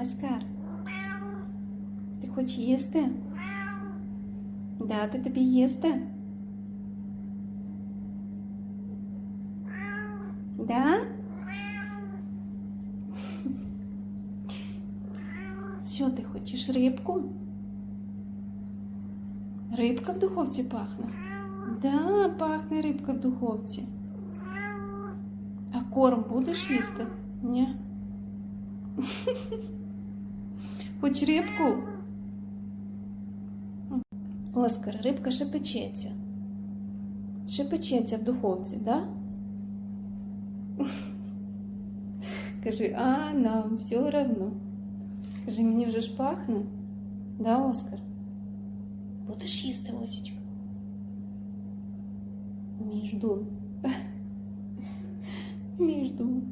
Оскар. Ти хочеш їсти? Дати тобі їсти? Да? Що ти хочеш рибку? Рибка в духовці пахне? Да, пахне рибка в духовці. А корм будеш їсти? Ні. Хоч рибку? Оскар, рибка ще печеться. Ще печеться в духовці, да? Кажи, а нам все равно. Кажи, мені вже ж пахне. Да, Оскар? Будеш їсти, Осічка? Мій ждун. Мій ждун.